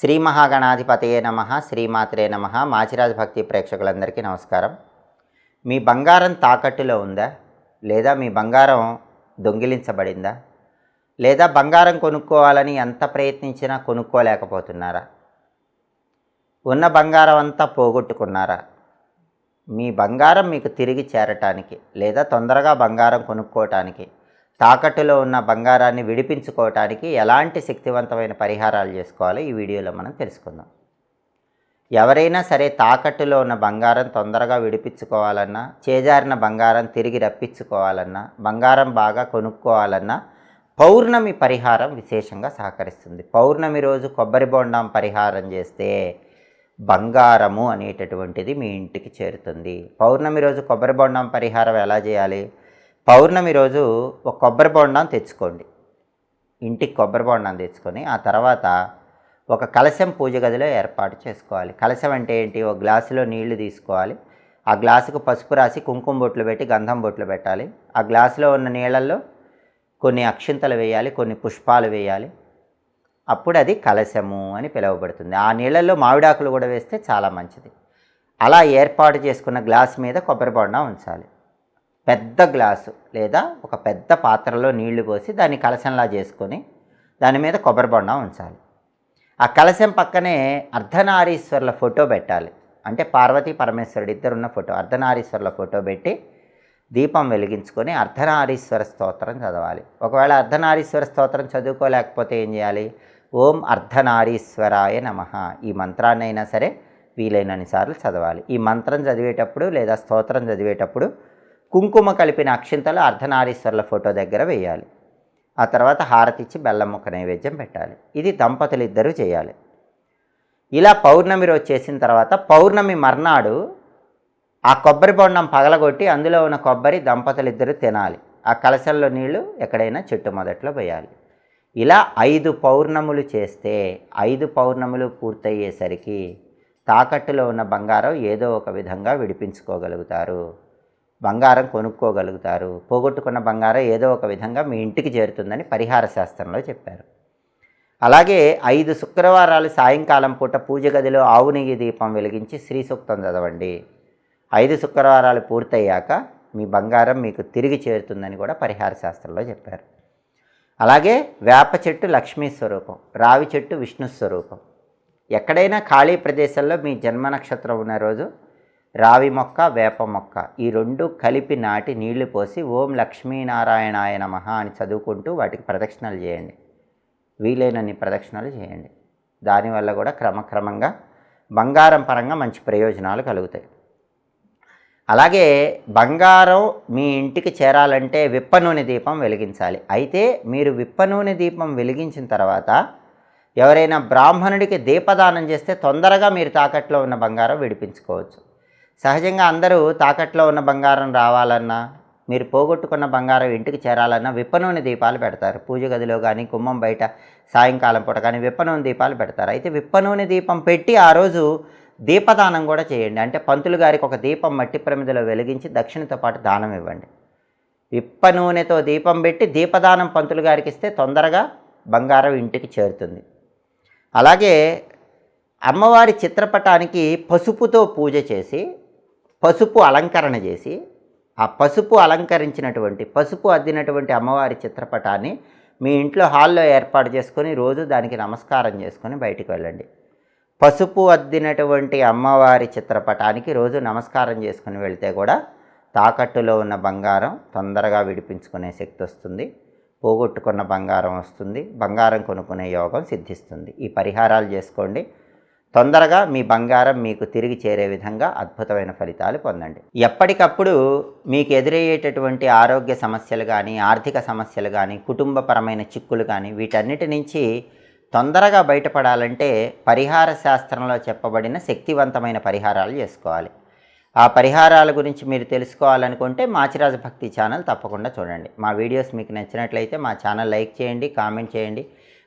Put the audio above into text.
శ్రీ మహాగణాధిపతయే నమ శ్రీమాత్రే నమ. మాచిరాజ్ భక్తి ప్రేక్షకులందరికీ నమస్కారం. మీ బంగారం తాకట్టులో ఉందా? లేదా మీ బంగారం దొంగిలించబడిందా? లేదా బంగారం కొనుక్కోవాలని ఎంత ప్రయత్నించినా కొనుక్కోలేకపోతున్నారా? ఉన్న బంగారం అంతా పోగొట్టుకున్నారా? మీ బంగారం మీకు తిరిగి చేరటానికి లేదా తొందరగా బంగారం కొనుక్కోవటానికి తాకట్టులో ఉన్న బంగారాన్ని విడిపించుకోవటానికి ఎలాంటి శక్తివంతమైన పరిహారాలు చేసుకోవాలో? ఈ వీడియోలో మనం తెలుసుకుందాం. ఎవరైనా సరే తాకట్టులో ఉన్న బంగారం తొందరగా విడిపించుకోవాలన్నా చేజారిన బంగారం తిరిగి రప్పించుకోవాలన్నా బంగారం బాగా కొనుక్కోవాలన్నా పౌర్ణమి పరిహారం విశేషంగా సహకరిస్తుంది. పౌర్ణమి రోజు కొబ్బరి బొండం పరిహారం చేస్తే బంగారము అనేటటువంటిది మీ ఇంటికి చేరుతుంది. పౌర్ణమి రోజు కొబ్బరి బొండం పరిహారం ఎలా చేయాలి? పౌర్ణమి రోజు ఒక కొబ్బరి బొండం తెచ్చుకోండి. ఇంటికి కొబ్బరి బొండం తెచ్చుకొని ఆ తర్వాత ఒక కలశం పూజ గదిలో ఏర్పాటు చేసుకోవాలి. కలశం అంటే ఏంటి? ఒక గ్లాసులో నీళ్ళు తీసుకోవాలి. ఆ గ్లాసుకు పసుపు రాసి కుంకుమ బొట్లు పెట్టి గంధం బొట్లు పెట్టాలి. ఆ గ్లాసులో ఉన్న నీళ్ళల్లో కొన్ని అక్షింతలు వేయాలి కొన్ని పుష్పాలు వేయాలి. అప్పుడు అది కలశము అని పిలువబడుతుంది. ఆ నీళ్ళల్లో మామిడాకులు కూడా వేస్తే చాలా మంచిది. అలా ఏర్పాటు చేసుకున్న గ్లాస్ మీద కొబ్బరి బొండం ఉంచాలి. పెద్ద గ్లాసు లేదా ఒక పెద్ద పాత్రలో నీళ్ళు పోసి దాన్ని కలశంలా చేసుకొని దాని మీద కొబ్బరి బొండ ఉంచాలి. ఆ కలశం పక్కనే అర్ధనారీశ్వరుల ఫోటో పెట్టాలి. అంటే పార్వతీ పరమేశ్వరుడు ఇద్దరున్న ఫోటో. అర్ధనారీశ్వరుల ఫోటో పెట్టి దీపం వెలిగించుకొని అర్ధనారీశ్వర స్తోత్రం చదవాలి. ఒకవేళ అర్ధనారీశ్వర స్తోత్రం చదువుకోలేకపోతే ఏం చేయాలి? ఓం అర్ధనారీశ్వరాయ నమ. ఈ మంత్రాన్నైనా సరే వీలైనన్ని సార్లు చదవాలి. ఈ మంత్రం చదివేటప్పుడు లేదా స్తోత్రం చదివేటప్పుడు కుంకుమ కలిపిన అక్షింతలు అర్ధనారీశ్వరుల ఫోటో దగ్గర వేయాలి. ఆ తర్వాత హారతిచ్చి బెల్లం ముక్క నైవేద్యం పెట్టాలి. ఇది దంపతులు ఇద్దరూ చేయాలి. ఇలా పౌర్ణమి రోజు చేసిన తర్వాత పౌర్ణమి మర్నాడు ఆ కొబ్బరి బొండం పగలగొట్టి అందులో ఉన్న కొబ్బరి దంపతులు ఇద్దరు తినాలి. ఆ కలశల్లో నీళ్ళు ఎక్కడైనా చెట్టు మొదట్లో పోయాలి ఇలా ఐదు పౌర్ణములు చేస్తే ఐదు పౌర్ణములు పూర్తయ్యేసరికి తాకట్టులో ఉన్న బంగారం ఏదో ఒక విధంగా విడిపించుకోగలుగుతారు. బంగారం కొనుక్కోగలుగుతారు. పోగొట్టుకున్న బంగారం ఏదో ఒక విధంగా మీ ఇంటికి చేరుతుందని పరిహార శాస్త్రంలో చెప్పారు. అలాగే ఐదు శుక్రవారాలు సాయంకాలం పూట పూజ గదిలో ఆవు నెయ్యి దీపం వెలిగించి శ్రీ సూక్తం చదవండి. ఐదు శుక్రవారాలు పూర్తయ్యాక మీ బంగారం మీకు తిరిగి చేరుతుందని కూడా పరిహార శాస్త్రంలో చెప్పారు. అలాగే వేప చెట్టు లక్ష్మీ స్వరూపం రావి చెట్టు విష్ణు స్వరూపం. ఎక్కడైనా ఖాళీ ప్రదేశంలో మీ జన్మ నక్షత్రం ఉన్న రోజు రావి మొక్క వేప మొక్క. ఈ రెండు కలిపి నాటి నీళ్ళు పోసి ఓం లక్ష్మీనారాయణాయ నమ అని చదువుకుంటూ వాటికి ప్రదక్షిణలు చేయండి. వీలైనన్ని ప్రదక్షిణలు చేయండి. దానివల్ల కూడా క్రమక్రమంగా బంగారం పరంగా మంచి ప్రయోజనాలు కలుగుతాయి. అలాగే బంగారం మీ ఇంటికి చేరాలంటే విప్ప నూనె దీపం వెలిగించాలి. అయితే మీరు విప్ప నూనె దీపం వెలిగించిన తర్వాత ఎవరైనా బ్రాహ్మణుడికి దీపదానం చేస్తే తొందరగా మీరు తాకట్లో ఉన్న బంగారం విడిపించుకోవచ్చు. సహజంగా అందరూ తాకట్లో ఉన్న బంగారం రావాలన్నా మీరు పోగొట్టుకున్న బంగారం ఇంటికి చేరాలన్నా విప్పనూనె దీపాలు పెడతారు. పూజ గదిలో కానీ కుమ్మం బయట సాయంకాలం పూట కానీ విప్పనూనె దీపాలు పెడతారు. అయితే విప్పనూనె దీపం పెట్టి ఆ రోజు దీపదానం కూడా చేయండి. అంటే పంతులు గారికి ఒక దీపం మట్టి ప్రమిదలో వెలిగించి దక్షిణతో పాటు దానం ఇవ్వండి. విప్ప నూనెతో దీపం పెట్టి దీపదానం పంతులు గారికి ఇస్తే తొందరగా బంగారం ఇంటికి చేరుతుంది. అలాగే అమ్మవారి చిత్రపటానికి పసుపుతో పూజ చేసి పసుపు అలంకరణ చేసి ఆ పసుపు అలంకరించినటువంటి పసుపు అద్దినటువంటి అమ్మవారి చిత్రపటాన్ని మీ ఇంట్లో హాల్లో ఏర్పాటు చేసుకొని రోజు దానికి నమస్కారం చేసుకొని బయటికి వెళ్ళండి. పసుపు అద్దినటువంటి అమ్మవారి చిత్రపటానికి రోజు నమస్కారం చేసుకుని వెళ్తే కూడా తాకట్టులో ఉన్న బంగారం తొందరగా విడిపించుకునే శక్తి వస్తుంది. పోగొట్టుకున్న బంగారం వస్తుంది. బంగారం కొనుక్కునే యోగం సిద్ధిస్తుంది. ఈ పరిహారాలు చేసుకోండి. తొందరగా మీ బంగారం మీకు తిరిగి చేరే విధంగా అద్భుతమైన ఫలితాలు పొందండి. ఎప్పటికప్పుడు మీకు ఎదురయ్యేటటువంటి ఆరోగ్య సమస్యలు కానీ ఆర్థిక సమస్యలు కానీ కుటుంబపరమైన చిక్కులు కానీ వీటన్నిటి నుంచి తొందరగా బయటపడాలంటే పరిహార శాస్త్రంలో చెప్పబడిన శక్తివంతమైన పరిహారాలు చేసుకోవాలి. ఆ పరిహారాల గురించి మీరు తెలుసుకోవాలనుకుంటే మాచిరాజ భక్తి ఛానల్ తప్పకుండా చూడండి. మా వీడియోస్ మీకు నచ్చినట్లయితే మా ఛానల్ లైక్ చేయండి కామెంట్ చేయండి.